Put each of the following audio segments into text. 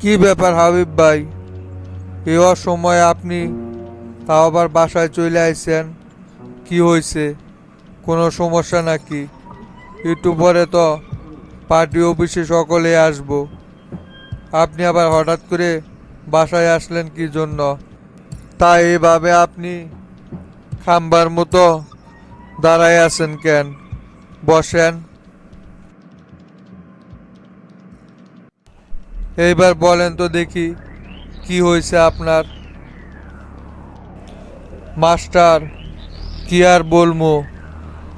কি ব্যাপার হাবিব ভাই? এই সময় আপনি তাও আবার বাসায় চলে আইছেন? কি হয়েছে কোনো সমস্যা নাকি? একটু পরে তো পার্টি অফিসে সকলে আসব। আপনি আবার হঠাৎ করে বাসায় আসলেন কি জন্য? তাই এভাবে আপনি খাম্বার মতো দাঁড়ায় আছেন কেন? বসেন। এইবার বলেন তো দেখি, কি হয়েছে আপনার? মাস্টার, কি আর বলব?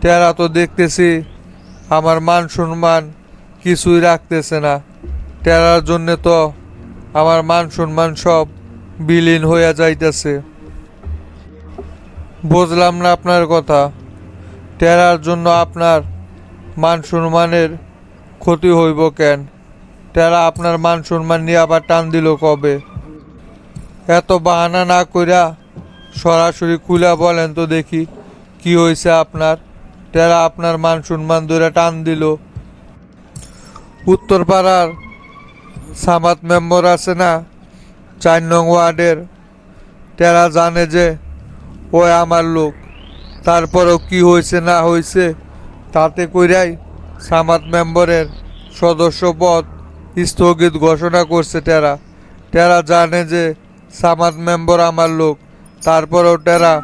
তেরা তো দেখতেছি, আমার মান সম্মান কিছুই রাখতেছে না। টেরার জন্যে তো আমার মান সম্মান সব বিলীন হইয়া যাইতেছে। বুঝলাম না আপনার কথা। টেরার জন্য আপনার মান সম্মানের ক্ষতি হইব কেন? টেরা আপনার মান সম্মান নিয়ে আবার টান দিল কবে? এত বাহানা না কইরা সরাসরি খুলা বলেন তো দেখি, কি হয়েছে আপনার? টেরা আপনার মান সম্মান ধরে টান দিল। উত্তরপাড়ার সামাত মেম্বর আছে না, চার নং ওয়ার্ডের, টেরা জানে যে ওই আমার লোক। তারপরেও কি হয়েছে না হয়েছে তাতে কইরাই সামাত মেম্বরের সদস্য পদ স্থগিত ঘোষণা করছে টেরা। টেরা জানে যে সামাদ মেম্বর আমার লোক। তারপরেও টেরা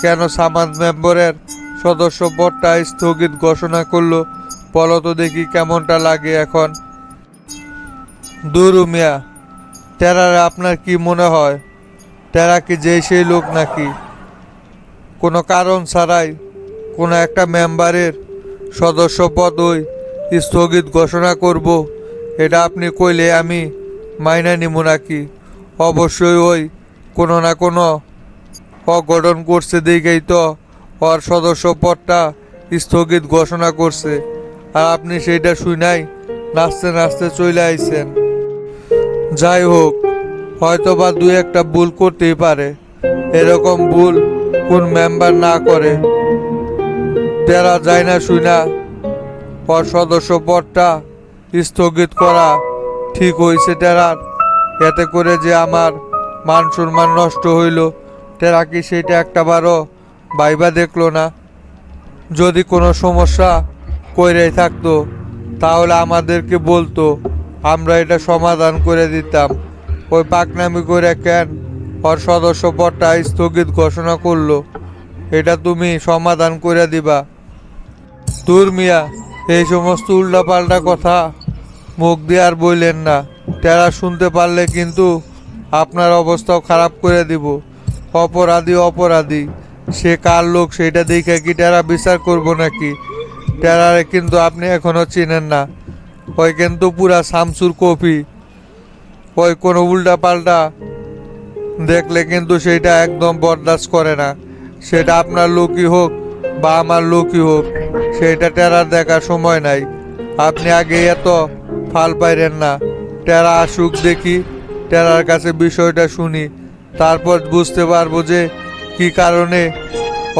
কেন সামাদ মেম্বরের সদস্য পদটা স্থগিত ঘোষণা করল? বলো তো দেখি কেমনটা লাগে এখন। দুরু মিয়া, টেরারে আপনার কি মনে হয়? টেরা কি যে সেই লোক নাকি? কোনো কারণ ছাড়াই কোনো একটা মেম্বারের সদস্য পদ ওই স্থগিত ঘোষণা করব। এটা আপনি কইলে আমি মাইনা নিব নাকি? অবশ্যই ওই কোনো না কোনো অঘটন করছে দেখেই তো ওর সদস্য পদটা স্থগিত ঘোষণা করছে। আর আপনি সেইটা শুনাই নাচতে নাচতে চলে আইছেন। যাই হোক হয়তো বা দুই একটা ভুল করতেই পারে। এরকম ভুল কোন মেম্বার না করে। তেরা যায় না শুনা ওর সদস্য পদটা স্থগিত করা ঠিক হয়েছে, টেরার। এতে করে যে আমার মান সম্মান নষ্ট হইল, টেরা কি সেটা একটাবারও ভাইবা দেখল না। যদি কোনো সমস্যা কইরাই থাকতো, তাহলে আমাদেরকে বলতো, আমরা এটা সমাধান করে দিতাম। ওই পাকনামি করে কেন ওর সদস্য পদটা স্থগিত ঘোষণা করল? এটা তুমি সমাধান করে দিবা। তুর মিয়া এই সমস্ত উল্টাপাল্টা কথা মুখ দিয়ে আর বললেন না। টেরা শুনতে পারলে কিন্তু আপনার অবস্থাও খারাপ করে দিব। অপরাধী অপরাধী। সে কার লোক সেটা দেখে কি টেরা বিচার করব নাকি? টেরারে কিন্তু আপনি এখনও চিনেন না। ওই কিন্তু পুরা শামসুর কপি। ওই কোনো উল্টা পাল্টা দেখলে কিন্তু সেটা একদম বরদাস্ত করে না। সেটা আপনার লোকই হোক বা আমার লোকই হোক, সেটা টেরার দেখার সময় নাই। আপনি আগে এত ফাল পাইরেন না। টেরা আসুক দেখি, টেরার কাছে বিষয়টা শুনি। তারপর বুঝতে পারব যে কি কারণে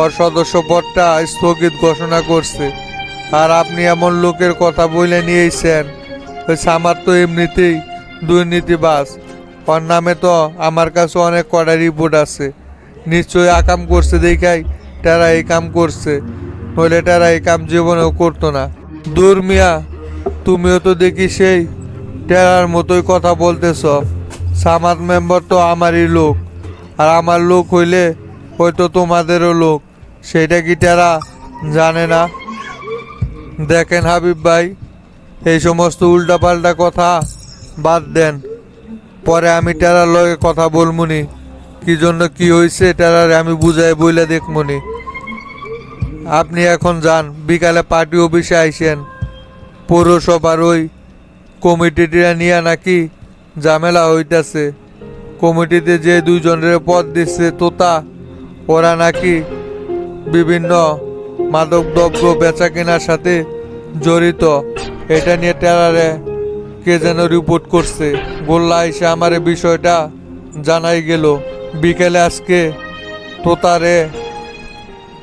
ওর সদস্য পদটা স্থগিত ঘোষণা করছে। আর আপনি এমন লোকের কথা বলে নিয়েছেন। ওই সামার তো এমনিতেই দুর্নীতিবাজ। ওর নামে তো আমার কাছে অনেক কড়া রিপোর্ট আছে। নিশ্চয়ই আকাম করছে দেখাই তারা এই কাম করছে, নইলে তারা এই কাম জীবনেও করতো না। দূর মিয়া, তুমিও তো দেখি সেই টেরার মতোই কথা বলতেছ। সামাদ মেম্বার তো আমারই লোক, আর আমার লোক হইলে হয়তো তোমাদেরও লোক। সেটা কি টেরা জানে না? দেখেন হাবিব ভাই, এই সমস্ত উল্টাপাল্টা কথা বাদ দেন। পরে আমি টেরার লগে কথা বলমুনি। কি জন্য কি হয়েছে টেরারে আমি বুঝাই বইলে দেখমুনি আপনি এখন যান, বিকালে পার্টি অফিসে আইসেন। পৌরসভার ওই কমিটিটা নিয়ে নাকি ঝামেলা হইতাছে। কমিটিতে যে দুইজনের পদ দিচ্ছে তোতা, ওরা নাকি বিভিন্ন মাদক দ্রব্য বেচা কেনার সাথে জড়িত। এটা নিয়ে টেরারে কে যেন রিপোর্ট করছে। গোল্লা এসে আমার বিষয়টা জানাই গেল। বিকেলে আজকে তোতারে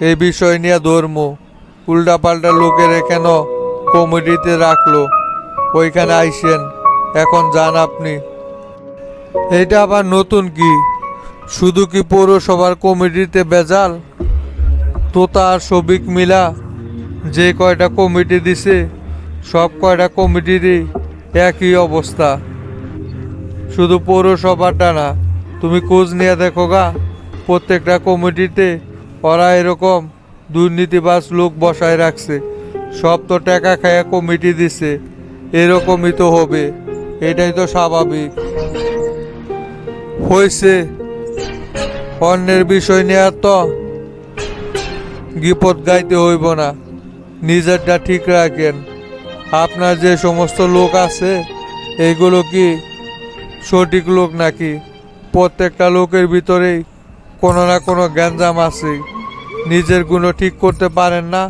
এই বিষয় নিয়ে ধর্ম। উল্টাপাল্টা লোকের কেন কমিটিতে রাখল? ওইখানে আইসেন, এখন যান আপনি। এটা আবার নতুন কি? শুধু কি পৌরসভার কমিটিতে বেজাল? তোতা আর সবিক মিলা যে কয়টা কমিটি দিছে, সব কয়টা কমিটিরই একই অবস্থা। শুধু পৌরসভাটা না তুমি খোঁজ নিয়ে দেখো গা, প্রত্যেকটা কমিটিতে ওরা এরকম দুর্নীতিবাজ লোক বসায় রাখছে। সব তো টাকা খায়া কমিটি দিছে, এরকমই তো হবে, এটাই তো স্বাভাবিক। হয়েছে অন্যের বিষয় নিয়ে তো গিপদ গাইতে হইব না, নিজেরটা ঠিক রাখেন। আপনার যে সমস্ত লোক আছে এইগুলো কি সঠিক লোক নাকি? প্রত্যেকটা লোকের ভিতরেই কোনো না কোনো গ্যাঞ্জাম আছে। নিজের গুণ ঠিক করতে পারেন না,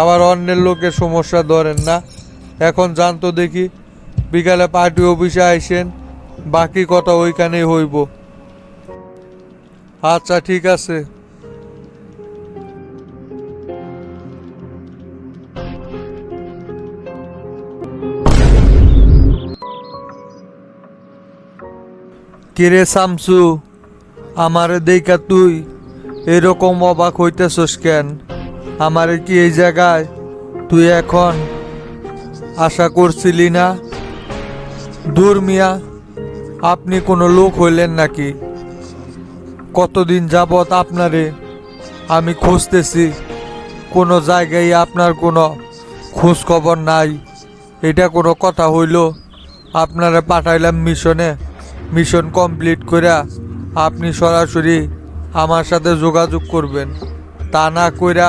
আবার অন্যের লোকের সমস্যা ধরেন না। এখন জানতো দেখি, বিকালে পার্টি অফিসে আইসেন, বাকি কথা ওইখানেই হইব। আচ্ছা ঠিক আছে। কিরে সামসু আমারে দেখা তুই এরকম অবাক হইতেছস কেন? আমারে কি এই জায়গায় তুই এখন আশা করছিলি না? দূর মিয়া, আপনি কোনো লোক হইলেন নাকি? কতদিন যাবৎ আপনারে আমি খুঁজতেছি, কোনো জায়গায় আপনার কোনো খোঁজ খবর নাই। এটা কোনো কথা হইল, আপনারা পাঠাইলাম মিশনে? মিশন কমপ্লিট করে আপনি সরাসরি আমার সাথে যোগাযোগ করবেন। তা না কইরা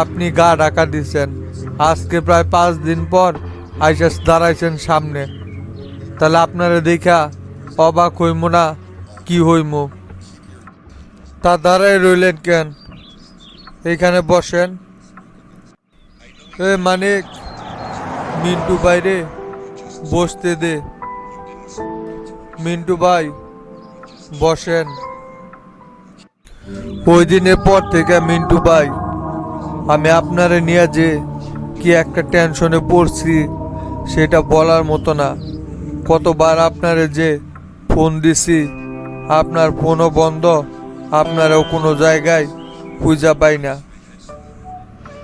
আপনি গা ঢাকা দিচ্ছেন আজকে প্রায় পাঁচ দিন পর আইসা দাঁড়াইছেন সামনে। তাহলে আপনারা দেখা অবাক হইমু না? কি হইমু? তা দাঁড়াই রইলেন কেন? এখানে বসেন। এ মানিক, মিন্টু বাইরে বসতে দে। মিন্টু ভাই, বসেন। ওই দিনের পর থেকে মিন্টু ভাই, আমি আপনারে নিয়ে যে কি একটা টেনশনে পড়ছি, সেটা বলার মতো না। কতবার আপনারে যে ফোন দিছি, আপনার ফোনও বন্ধ, আপনারও কোনো জায়গায় খুঁজা পাই না।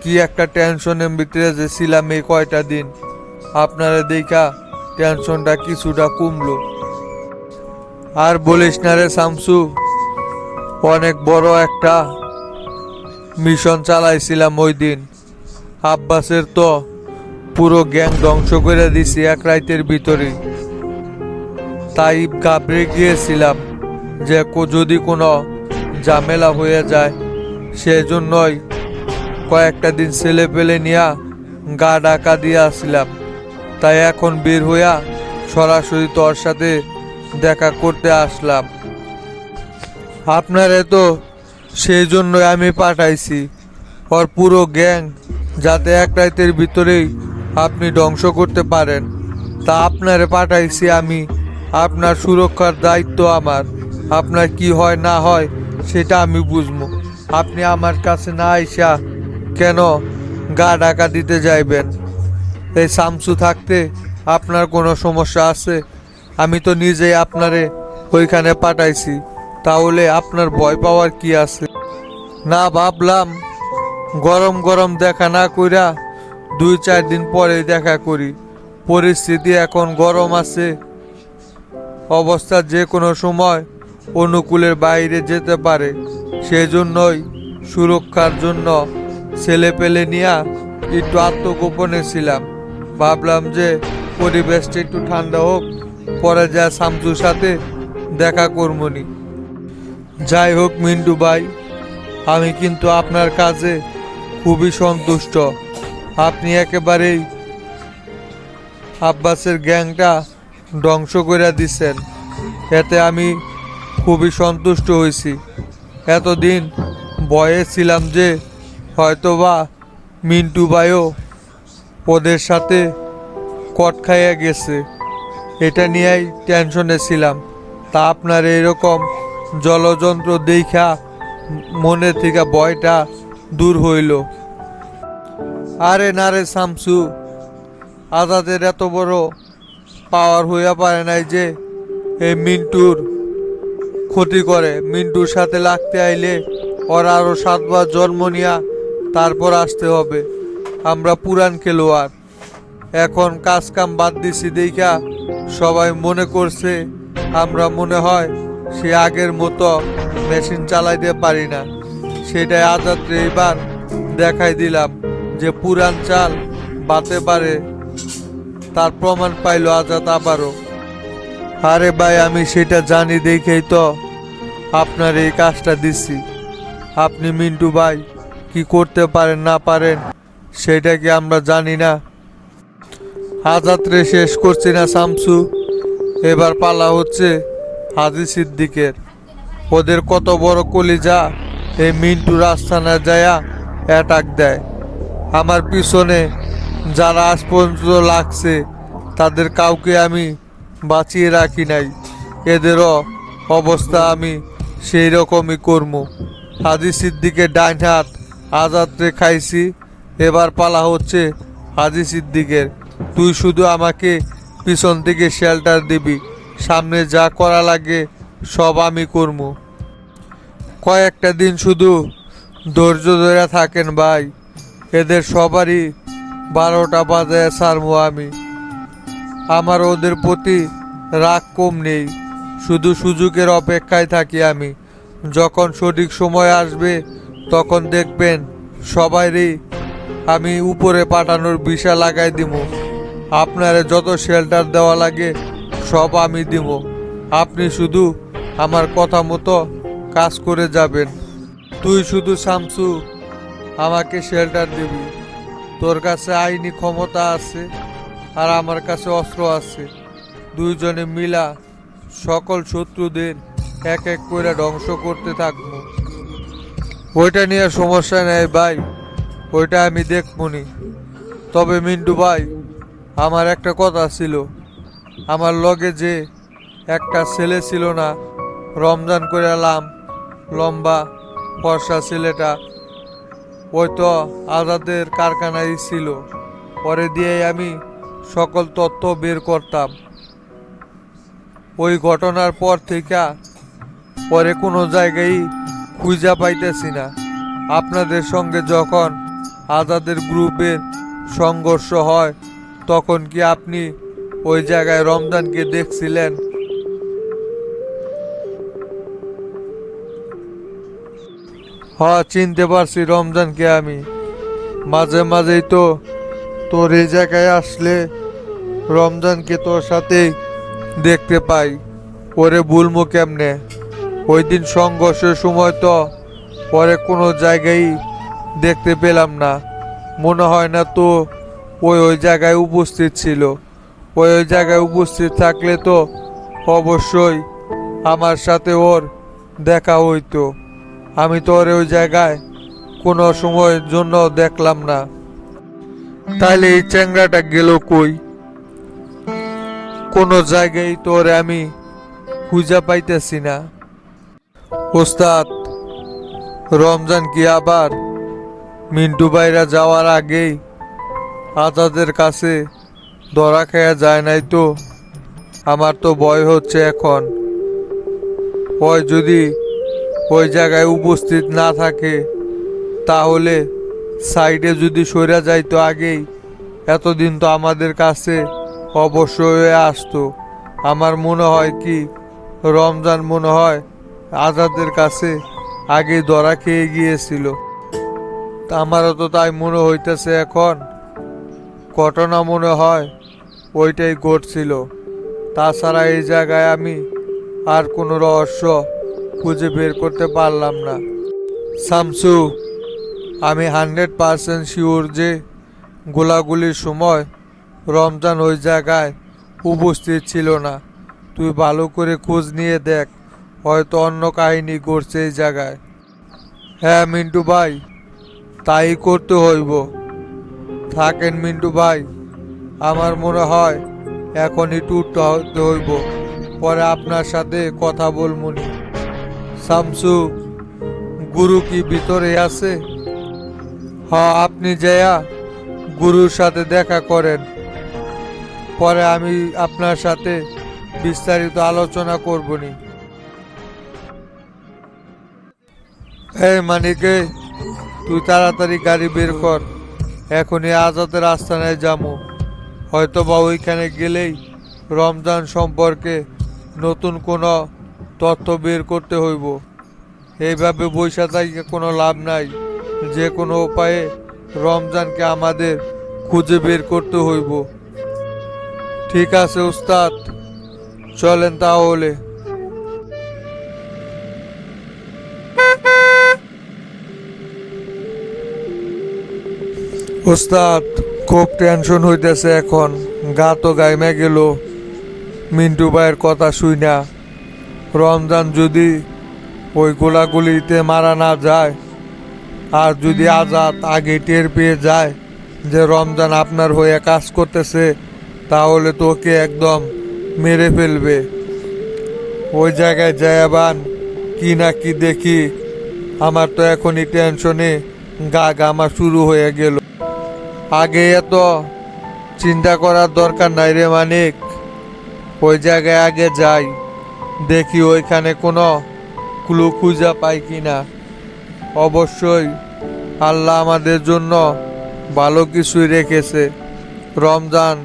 কি একটা টেনশনের ভিতরে যে ছিলাম এই কয়টা দিন, আপনারা দেখা টেনশনটা কিছুটা কমলো। আর বলিস না রে শামসু, অনেক বড় একটা মিশন চালাইছিলাম ওই দিন আব্বাসের তো পুরো গ্যাং ধ্বংস করে দিছি এক রাইতের ভিতরে তাই ঘাবড়ে গিয়েছিলাম যে যদি কোনো ঝামেলা হয়ে যায়, সেজন্যই কয়েকটা দিন ছেলে পেলে নিয়া গা ডাকা দিয়ে আসছিলাম। তাই এখন বের হইয়া সরাসরি তোর সাথে দেখা করতে আসলাম। আপনারে তো সেই জন্যই আমি পাঠাইছি। ওর পুরো গ্যাং যাতে এক রাতের ভিতরেই আপনি ধ্বংস করতে পারেন। তা আপনারে পাঠাইছি আমি। আপনার সুরক্ষার দায়িত্ব আমার। আপনার কি হয় না হয় সেটা আমি বুঝব। আপনি আমার কাছে না আইসা কেন গা ঢাকা দিতে যাইবেন? এই সামসু থাকতে আপনার কোনো সমস্যা আছে? আমি তো নিজেই আপনারে ওইখানে পাঠাইছি, তাহলে আপনার ভয় পাওয়ার কি আছে? না ভাবলাম, গরম গরম দেখা না কইরা দুই চার দিন পরে দেখা করি। পরিস্থিতি এখন গরম আছে। অবস্থা যে কোনো সময় অনুকূলের বাইরে যেতে পারে। সেজন্যই সুরক্ষার জন্য ছেলে পেলে নিয়ে একটু আত্মগোপনে ছিলাম। ভাবলাম যে পরিবেশটা একটু ঠান্ডা হোক। পরে যা শামসুর সাথে দেখা করবনি যাই হোক মিন্টু ভাই, আমি কিন্তু আপনার কাজে খুবই সন্তুষ্ট। আপনি একেবারেই আব্বাসের গ্যাংটা ধ্বংস করে দিচ্ছেন এতে আমি খুবই সন্তুষ্ট হয়েছি এতদিন ভয়ে ছিলাম যে হয়তোবা মিন্টু ভাইও ওদের সাথে কট খাইয়া গেছে। এটা নিয়েই টেনশনে ছিলাম। তা আপনার এরকম জলযন্ত্র দেখা মনে থেকে ভয়টা দূর হইল। আরে না রে শামসু, আজাদের এত বড় পাওয়ার হইয়া পারে নাই যে এই মিন্টুর ক্ষতি করে। মিন্টুর সাথে লাগতে আইলে ওর আরও সাতবার জন্ম নিয়া তারপর আসতে হবে। আমরা পুরাণ খেলোয়াড়। এখন কাজ কাম বাদ দিছি দেখা সবাই মনে করছে, আমরা মনে হয় সে আগের মতো মেশিন চালাইতে পারি না। সেটাই আজাদরে এবার দেখাই দিলাম যে পুরান চাল বাতে পারে, তার প্রমাণ পাইলো আজাদ আবারও। আরে ভাই, আমি সেটা জানি দেখেই তো আপনার এই কাজটা দিচ্ছি আপনি মিন্টু ভাই, কি করতে পারেন, না পারেন, সেটা কি আমরা জানি না? আজাদরে শেষ করছি না, শামসু। এবার পালা হচ্ছে হাজি সিদ্দিকের। ওদের কত বড় কলিজা, এই মিন্টু রাস্তানা যায়া অ্যাটাক দেয়। আমার পিছনে যারা আজ পর্যন্ত লাগছে, তাদের কাউকে আমি বাঁচিয়ে রাখি নাই। এদেরও অবস্থা আমি সেই রকমই করব। হাজি সিদ্দিকের ডাইন হাত আজাদরে খাইছি, এবার পালা হচ্ছে হাজি সিদ্দিকের। তুই শুধু আমাকে পিছন থেকে শেল্টার দিবি। সামনে যা করা লাগে সব আমি করব। কয়েকটা দিন শুধু ধৈর্য ধরে থাকেন ভাই। এদের সবারই বারোটা বাজে সারবো আমি। আমার ওদের প্রতি রাগ কম নেই। শুধু সুযোগের অপেক্ষায় থাকি আমি। যখন সঠিক সময় আসবে, তখন দেখবেন সবাইরই আমি উপরে পাঠানোর বিষা লাগাই দিব। আপনারে যত শেল্টার দেওয়া লাগে, সব আমি দিব। আপনি শুধু আমার কথা মতো কাজ করে যাবেন। তুই শুধু শামসু, আমাকে শেল্টার দিবি। তোর কাছে আইনি ক্ষমতা আছে আর আমার কাছে অস্ত্র আছে। দুইজনে মিলা সকল শত্রুদের এক এক করে ধ্বংস করতে থাকব। ওইটা নিয়ে সমস্যা নেই ভাই, ওইটা আমি দেখবনি তবে মিন্টু ভাই আমার একটা কথা ছিল। আমার লগে যে একটা ছেলে ছিল না, রমজান করে এলাম লম্বা, ফর্সা ছেলেটা, ওই তো আজাদের কারখানায় ছিল। পরে দিয়ে আমি সকল তথ্য বের করতাম। ওই ঘটনার পর থেকে পরে কোনো জায়গায় খুঁজা পাইতেছি না। আপনাদের সঙ্গে যখন আজাদের গ্রুপের সংঘর্ষ হয় তখন কি আপনি ওই জায়গায় রমজানকে দেখছিলেন? হ চিনতে পারছি রমজানকে আমি। মাঝে মাঝেই তো তোর এই জায়গায় আসলে রমজানকে তোর সাথেই দেখতে পাই। ওরে ভুলমু কেমনে? ওই দিন সংঘর্ষের সময় তো পরে কোনো জায়গায় দেখতে পেলাম না। মনে হয় না তো ওই ওই জায়গায় উপস্থিত ছিল। ওই ওই জায়গায় উপস্থিত থাকলে তো অবশ্যই আমার সাথে ওর দেখা হইতো। আমি তো ওর ওই জায়গায় কোনো সময়ের জন্য দেখলাম না। তাইলে এই চ্যাংরাটা গেল কই? কোনো জায়গায় তোর আমি খুঁজা পাইতেছি না। ওস্তাদ, রমজান কি আবার মিন্টু ভাইরা যাওয়ার আগেই আজাদের কাছে ধরা খেয়া যায় নাই তো? আমার তো ভয় হচ্ছে এখন। ওই যদি ওই জায়গায় উপস্থিত না থাকে, তাহলে সাইডে যদি সরে যাইতো আগেই। এতদিন তো আমাদের কাছে অবশ্যই হয়ে আসতো। আমার মনে হয় কি, রমজান মনে হয় আজাদের কাছে আগে ধরা খেয়ে গিয়েছিল। আমারও তো তাই মনে হইতেছে এখন। ঘটনা মনে হয় ওইটাই ঘটছিল। তাছাড়া এই জায়গায় আমি আর কোনো রহস্য খুঁজে বের করতে পারলাম না। সামসু আমি হান্ড্রেড পারসেন্ট শিওর যে গোলাগুলির সময় রমজান ওই জায়গায় উপস্থিত ছিল না। তুই ভালো করে খোঁজ নিয়ে দেখ, হয়তো অন্য কাহিনী ঘটছে এই জায়গায়। হ্যাঁ মিন্টু ভাই, তাই করতে হইব। থাকেন মিন্টু ভাই। আমার মনে হয় এখনই টুরতে হতে হইব পরে আপনার সাথে কথা বলমুনি শামসু, গুরু কি ভিতরে আছে? হ্যাঁ আপনি যায়া গুরুর সাথে দেখা করেন। পরে আমি আপনার সাথে বিস্তারিত আলোচনা করবনি এই মানিকে, তুই তাড়াতাড়ি গাড়ি বের কর। এখনই আজাদের আস্তানায় যাব হয়তো বা ওইখানে গেলেই রমজান সম্পর্কে নতুন কোনো তথ্য বের করতে হইব। এইভাবে বৈশা থেকে কোনো লাভ নাই। যে কোনো উপায়ে রমজানকে আমাদের খুঁজে বের করতে হইব। ঠিক আছে, উস্তাদ। চলেন তাহলে। ওস্তাদ, খুব টেনশন হইতেছে এখন। গা তো গাইমে গেল। মিন্টু ভাইয়ের কথা শুই না। রমজান যদি ওই গোলাগুলিতে মারা না যায়, আর যদি আজাদ আগে টের পেয়ে যায় যে রমজান আপনার হয়ে কাজ করতেছে, তাহলে তোকে একদম মেরে ফেলবে। ওই জায়গায় যায়াবান কি না কি দেখি। আমার তো এখনই টেনশনে গা গামা শুরু হয়ে গেল। আগে এত চিন্তা করার দরকার নাই রে মানিক। ওই জায়গায় আগে যাই, দেখি ওইখানে কোনো ক্লু খুঁজা পাই কি না অবশ্যই আল্লাহ আমাদের জন্য ভালো কিছুই রেখেছে। রমজান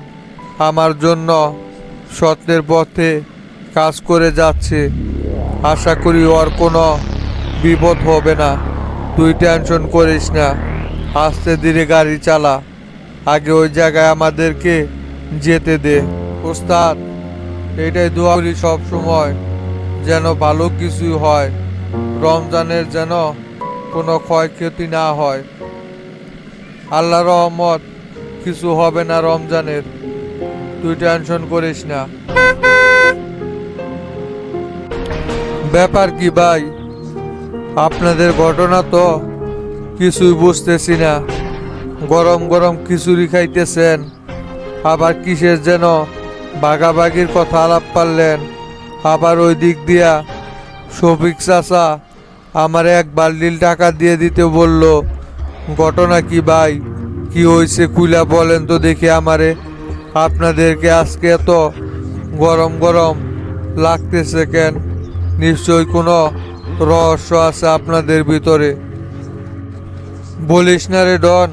আমার জন্য সত্যের পথে কাজ করে যাচ্ছে। আশা করি ওর কোনো বিপদ হবে না। তুই টেনশন করিস না। আস্তে ধীরে গাড়ি চালা। আগে ওই জায়গায় আমাদেরকে যেতে দে। ওস্তাদ, এটাই দোয়া করি সব সময় যেন ভালো কিছু হয়, রমজানের যেন কোনো ক্ষয়ক্ষতি না হয়। আল্লাহ রহমত, কিছু হবে না রমজানের। তুই টেনশন করিস না। ব্যাপার কি ভাই? আপনাদের ঘটনা তো কিছুই বুঝতেছি না। গরম গরম খিচুড়ি খাইতেছেন, আবার কিসের যেন বাঘাবাগির কথা আলাপ পারলেন। আবার ওই দিক দিয়া, শফিক চাচা আমার এক বান্ডিল টাকা দিয়ে দিতে বলল, ঘটনা কি ভাই? কি হয়েছে কুইলা বলেন তো দেখি আমারে। আপনাদেরকে আজকে এত গরম গরম লাগতেছে কেন? নিশ্চয়ই কোনো রহস্য আছে আপনাদের ভিতরে। বলিস না রে ডন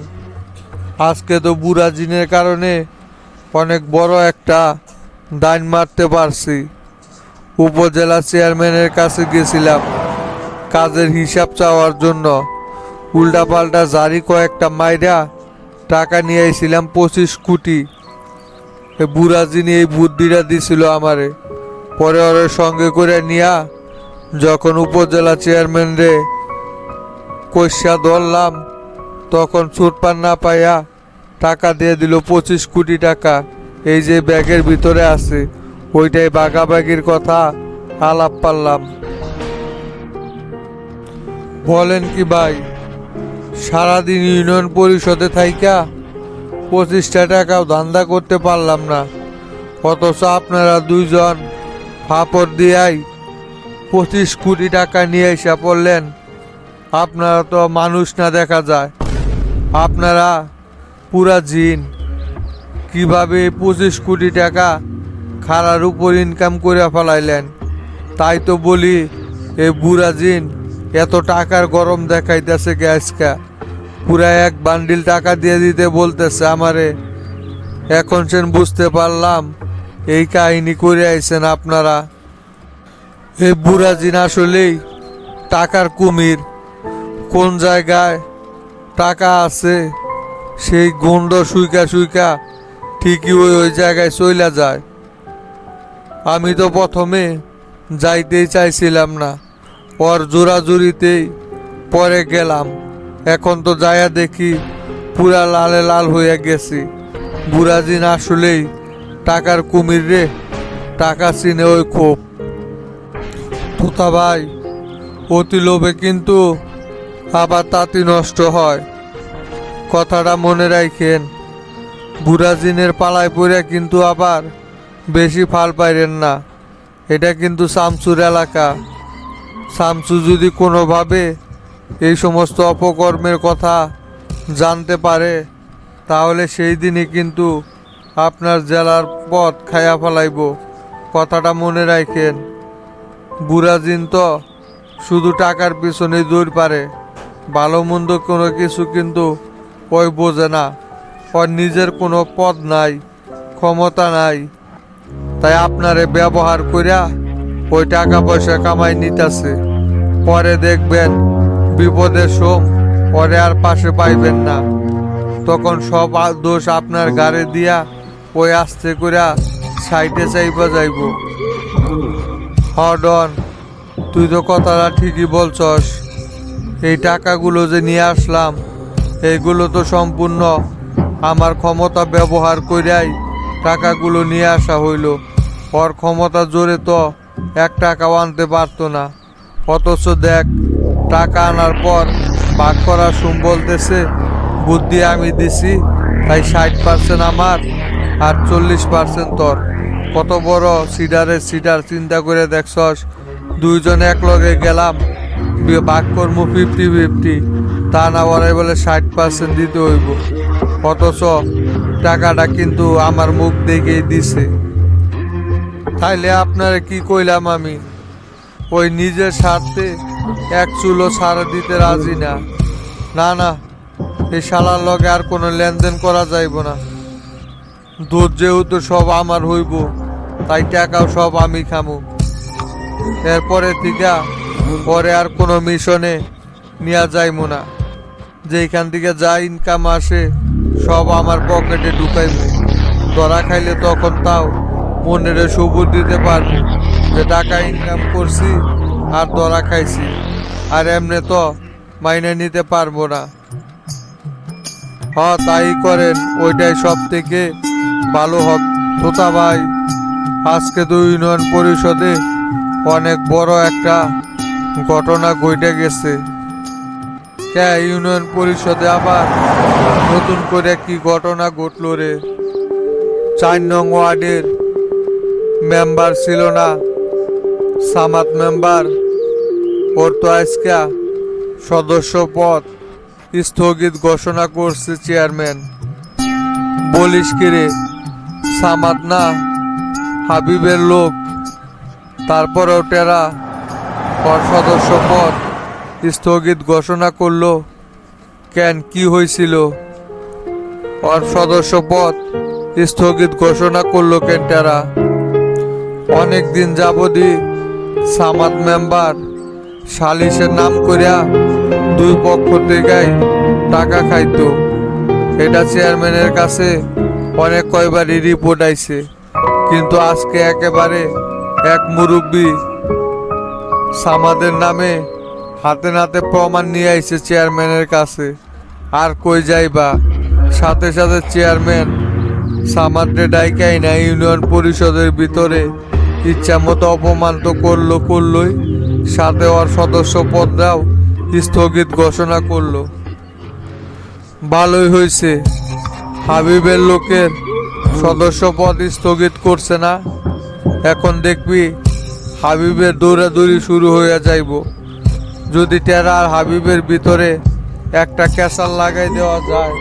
আজকে তো বুড়া জিনের কারণে অনেক বড় একটা দাইন মারতে পারছি। উপজেলা চেয়ারম্যানের কাছে গেছিলাম কাজের হিসাব চাওয়ার জন্য। উল্টাপাল্টা জারি কয়েকটা মাইরা টাকা নিয়ে আইছিলাম পঁচিশ কোটি। এ বুড়া জিনি এই বুদ্ধিটা দিছিল আমারে। পরে ওর সঙ্গে করে নিয়া যখন উপজেলা চেয়ারম্যান রে কৈশা ধরলাম, তখন ছুটপান না পাইয়া টাকা দিয়ে দিল পঁচিশ কোটি টাকা। এই যে ব্যাগের ভিতরে আছে, ওইটাই বাগাবাগির কথা, আলাপ পারলাম বলেন কি ভাই, সারাদিন ইউনিয়ন পরিষদে থাইকা পঁচিশটা টাকাও ধান্দা করতে পারলাম না। অথচ আপনারা দুইজন ফাপড় দিয়াই পঁচিশ কোটি টাকা নিয়ে এসে পড়লেন। আপনারা তো মানুষ না দেখা যায়। আপনারা পুরা জিন। কীভাবে পঁচিশ কোটি টাকা খারার উপর ইনকাম করে ফেলাইলেন? তাই তো বলি, এ বুড়া জিন এত টাকার গরম দেখাইতেছে গ্যাসকা পুরা এক বান্ডিল টাকা দিয়ে দিতে বলতেছে আমারে। এখন সেন বুঝতে পারলাম, এই কাহিনী করে আইছেন আপনারা। এই বুড়া জিন আসলেই টাকার কুমির। কোন জায়গায় টাকা আছে? সেই গন্ড সুইকা সুইকা ঠিকই ওই ওই জায়গায় চইলা যায়। আমি তো প্রথমে যাইতেই চাইছিলাম না। ওর জোরাজুরিতেই পরে গেলাম। এখন তো যায়া দেখি পুরা লালে লাল হয়ে গেছি। বুড়াজিন আসলেই টাকার কুমির রে, টাকা চিনে ওই খুব তোতা ভাই, অতি লোভে কিন্তু আবার তাঁতি নষ্ট হয়। কথাটা মনে রাখেন বুড়াজিনের পালায় পড়ে কিন্তু আবার বেশি ফাল পাইরেন না। এটা কিন্তু শামসুর এলাকা। শামসু যদি কোনোভাবে এই সমস্ত অপকর্মের কথা জানতে পারে, তাহলে সেই দিনই কিন্তু আপনার জেলার পথ খায়া ফেলাইব। কথাটা মনে রাখেন বুড়াজিন তো শুধু টাকার পিছনে দৌড় পারে। ভালো মন্দ কোনো কিছু কিন্তু ওই বোঝে না ওর নিজের কোনো পদ নাই, ক্ষমতা নাই। তাই আপনারে ব্যবহার করিয়া ওই টাকা পয়সা কামাই নিতেছে। পরে দেখবেন বিপদের সোম, পরে আর পাশে পাইবেন না। তখন সব দোষ আপনার গাড়ি দিয়া ওই আস্তে করিয়া সাইডে চাইবা যাইব। হডন, তুই তো কথাটা ঠিকই বলছস। এই টাকাগুলো যে নিয়ে আসলাম এইগুলো তো সম্পূর্ণ আমার ক্ষমতা ব্যবহার করিয়াই টাকাগুলো নিয়ে আসা হইল। ওর ক্ষমতা জোরে তো এক টাকাও আনতে পারতো না। অথচ দেখ, টাকা আনার পর ভাগ করার সুম বলতেছে, বুদ্ধি আমি দিছি, তাই ষাট পার্সেন্ট আমার আর চল্লিশ পার্সেন্ট তোর। কত বড় সিডারের সিডার, চিন্তা করে দেখছস, দুইজনে এক লগে গেলাম ভাগ করব ফিফটি ফিফটি তা না ওরাই বলে ষাট পার্সেন্ট দিতে হইব। অথচ টাকাটা কিন্তু আমার মুখ দেখেই দিছে। তাইলে আপনারে কি কইলাম আমি? ওই নিজের স্বার্থে এক চুলো ছাড় দিতে রাজি না। না না, এই শালার লগে আর কোনো লেনদেন করা যাইব না। দুধ যেহেতু সব আমার হইব, তাই টাকাও সব আমি খামু। এরপরে থেকে পরে আর কোনো মিশনে নেওয়া যাইব না। যেইখান থেকে যা ইনকাম আসে, সব আমার পকেটে ঢুকাইব। ধরা খাইলে তখন তাও মনের সবুর দিতে পারব যে টাকা ইনকাম করছি আর ধরা খাইছি। আর এমনি তো মাইনে নিতে পারব না। হ, তাই করেন, ওইটাই সব থেকে ভালো হোক। তোতা ভাই, আজকে তো ইউনিয়ন পরিষদে অনেক বড় একটা ঘটনা ঘটে গেছে। কে ইউনিয়ন পরিষদে আবার নতুন করে কি ঘটনা ঘটলো রে? চার নং ওয়ার্ডের মেম্বার ছিল না। সামাত মেম্বার, ওর তো আজকে সদস্য পদ স্থগিত ঘোষণা করছে চেয়ারম্যান। বলিস কি রে? সামাত না, হাবিবের লোক, তারপরেও টেরা ওর সদস্য পদ স্থগিত ঘোষণা করল, কেন, কি হয়েছিল? ওর সদস্য পদ স্থগিত ঘোষণা করল কেন টেরা অনেক দিন যাবতই সামাদ মেম্বার সালিশের নাম করিয়া দুই পক্ষ থেকেই টাকা খাইতো। এটা চেয়ারম্যানের কাছে অনেক কয়বারই রিপোর্ট আইছে। কিন্তু আজকে একেবারে এক মুরব্বী সামাদের নামে হাতে নাতে প্রমাণ নিয়ে আইছে চেয়ারম্যানের কাছে। আর কই যাইবা? সাথে সাথে চেয়ারম্যান সামাদ্রে ডাইকাই না ইউনিয়ন পরিষদের ভিতরে। ইচ্ছা মতো অপমান তো করল করলোই। সাথে ওর সদস্য পদরাও স্থগিত ঘোষণা করল। ভালোই হয়েছে হাবিবের লোকের সদস্য পদ স্থগিত করছে না। এখন দেখবি হাবিবের দৌড়াদৌড়ি শুরু হয়ে যাইব। যদি টেরা আর হাবিবের ভিতরে একটা ক্যাসাল লাগাই দেওয়া যায়,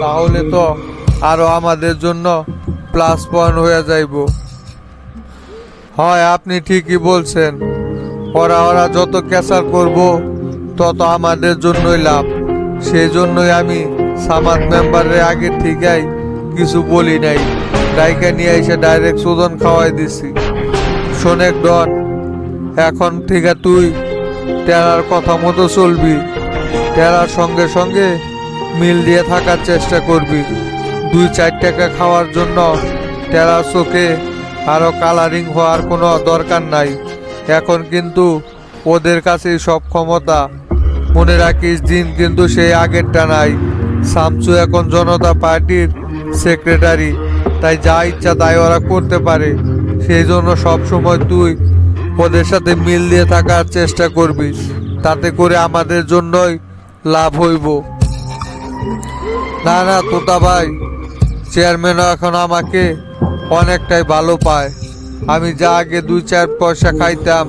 তাহলে তো আরও আমাদের জন্য প্লাস পয়েন্ট হয়ে যাইব। হয় আপনি ঠিকই বলছেন, ওরা ওরা যত ক্যাসার করব, তত আমাদের জন্যই লাভ। সেই জন্যই আমি সামাদ মেম্বারের আগে ঠিকাই কিছু বলি নাই। ডাইকা নিয়ে এসে ডাইরেক্ট শোধন খাওয়াই দিছি। শোনেক ডন, এখন থেকে তুই টেরার কথা মতো চলবি। টেরার সঙ্গে সঙ্গে মিল দিয়ে থাকার চেষ্টা করবি। দুই চার টাকা খাওয়ার জন্য টেরার চোখে আরও কালারিং হওয়ার কোনো দরকার নাই। এখন কিন্তু ওদের কাছেই সব ক্ষমতা। মনে রাখিস দিন কিন্তু সেই আগেরটা নাই। শামসু এখন জনতা পার্টির সেক্রেটারি, তাই যা ইচ্ছা তাই ওরা করতে পারে। সেই জন্য সব সময় তুই ওদের সাথে মিল দিয়ে থাকার চেষ্টা করবি। তাতে করে আমাদের জন্যই লাভ হইব। না না, তোতা ভাই, চেয়ারম্যানও এখন আমাকে অনেকটাই ভালো পায়। আমি যা আগে দুই, চার পয়সা খাইতাম,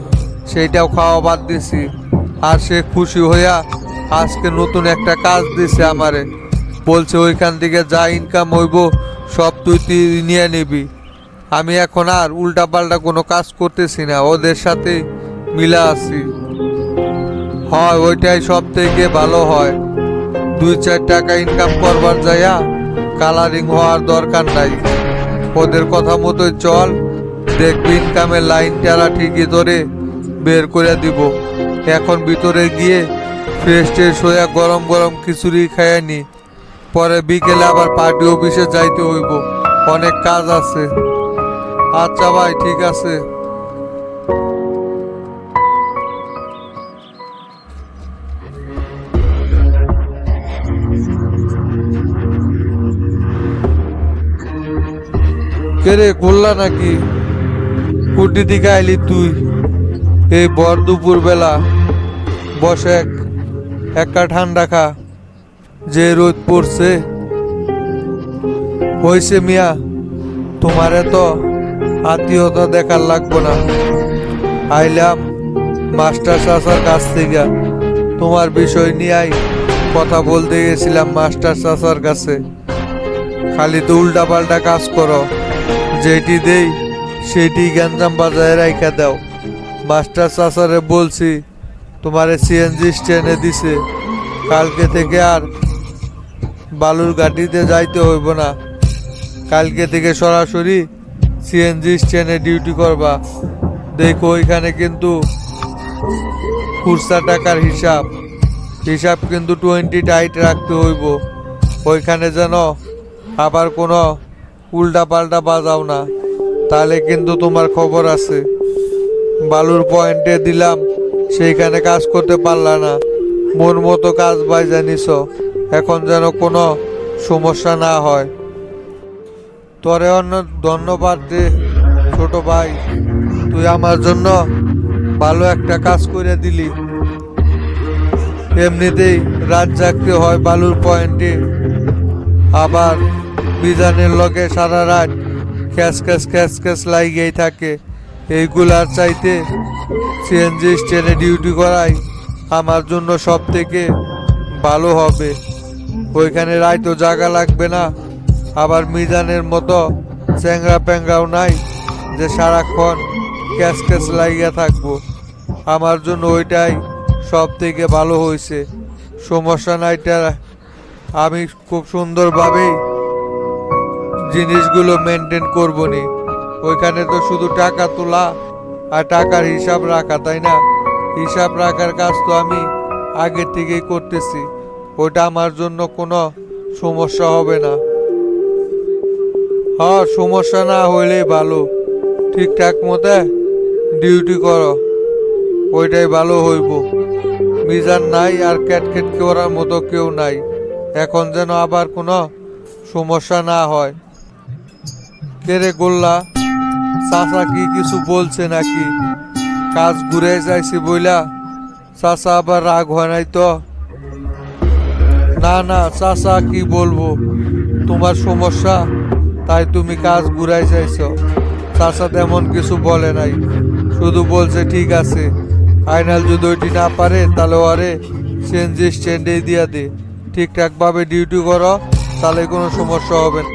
সেইটাও খাওয়া বাদ দিছি। আর সে খুশি হইয়া আজকে নতুন একটা কাজ দিছে আমারে। বলছে, ওইখান থেকে যা ইনকাম হইব, সব তুই তুই নিয়ে নিবি। আমি এখন আর উল্টাপাল্টা কোনো কাজ করতেছি না, ওদের সাথে মিলা আছি। হয় ওইটাই সব থেকে ভালো হয়। দুই চার টাকা ইনকাম করবার যাইয়া কালারিং হওয়ার দরকার নাই। ওদের কথা মতোই চল, দেখবি ইনকামের লাইন যারা ঠিকই ধরে বের করে দিব। এখন ভিতরে গিয়ে ফ্রেশ ট্রেশ হয়ে গরম গরম খিচুড়ি খাইয়ে নি। পরে বিকেলে আবার পার্টি অফিসে যাইতে হইব। অনেক কাজ আছে। আচ্ছা ভাই, ঠিক আছে। কেরে করলা নাকি? কুটি দিকে আইলি তুই। এই বর দুপুর বেলা বসে এক একটা ঠান্ডা খা। যে রোদ পড়ছে। হয়েছে মিয়া, তোমারে তো আত্মীয়তা দেখার লাগবো না। আইলাম, মাস্টার চাচার কাছ থেকে। তোমার বিষয় নিয়ে কথা বলতে গেছিলাম মাস্টার চাচার কাছে। খালি তো উল্টা পাল্টা কাজ করো। যেটি দেই, সেটি গ্যাঞ্জাম বাজায় রাইখা দাও। মাস্টার চাচারে বলছি, তোমারে সিএনজি স্ট্যান্ডে দিছে। কালকে থেকে আর বালুর গাড়িতে যাইতে হইব না। কালকে থেকে সরাসরি সিএনজি স্ট্যান্ডে ডিউটি করবা। দেখো ওইখানে কিন্তু খুচরা টাকার হিসাব। হিসাব কিন্তু টোয়েন্টি টাইট রাখতে হইব। ওইখানে যেন আবার কোনো উল্টা পাল্টা বাজাও না। তাহলে কিন্তু তোমার খবর আছে। বালুর পয়েন্টে দিলাম, সেইখানে কাজ করতে পারলা না। মন মতো কাজ বাই জানিস। এখন যেন কোনো সমস্যা না হয়। তোরে অন্য ধন্যবাদ দে, ছোট ভাই। তুই আমার জন্য ভালো একটা কাজ করে দিলি। এমনিতেই রাত জাগতে হয় বালুর পয়েন্টে। আবার বিজানের লগে সারা রাত ক্যাশ ক্যাশ ক্যাশ ক্যাশ লাগিয়েই থাকে। এইগুলার চাইতে সিএনজি স্ট্যান্ডে ডিউটি করাই আমার জন্য সব থেকে ভালো হবে। ওইখানে রায় তো জায়গা লাগবে না। আবার মিজানের মতো চ্যাংরা প্যাংরাও নাই যে সারাক্ষণ ক্যাস ক্যাস লাগিয়ে থাকব। আমার জন্য ওইটাই সব থেকে ভালো হয়েছে। সমস্যা নাইটা আমি খুব সুন্দরভাবেই জিনিসগুলো মেনটেন করব নি ওইখানে তো শুধু টাকা তোলা আর টাকার হিসাব রাখা, তাই না? হিসাব রাখার কাজ তো আমি আগে থেকেই করতেছি। ওটা আমার জন্য কোনো সমস্যা হবে না। হ্যাঁ সমস্যা না হইলেই ভালো। ঠিকঠাক মতো ডিউটি করো। ওইটাই ভালো হইব। মিজান নাই আর ক্যাটকেট করার মতো কেউ নাই। এখন যেন আবার কোনো সমস্যা না হয়। কেরে গোল্লা, চাচা কি কিছু বলছে নাকি? কাজ ঘুরে যাইছি বইলা, চাচা আবার রাগ হয় নাই তো? না না, চাচা কি বলব? তোমার সমস্যা তাই তুমি কাজ ঘুরাই তার সাথে এমন কিছু বলে নাই। শুধু বলছে, ঠিক আছে। ফাইনাল যদি ওইটি না পারে, তাহলে ওরে সিএনজি স্ট্যান্ডেই দিয়া দে। ঠিকঠাকভাবে ডিউটি করো, তাহলে কোনো সমস্যা হবে না।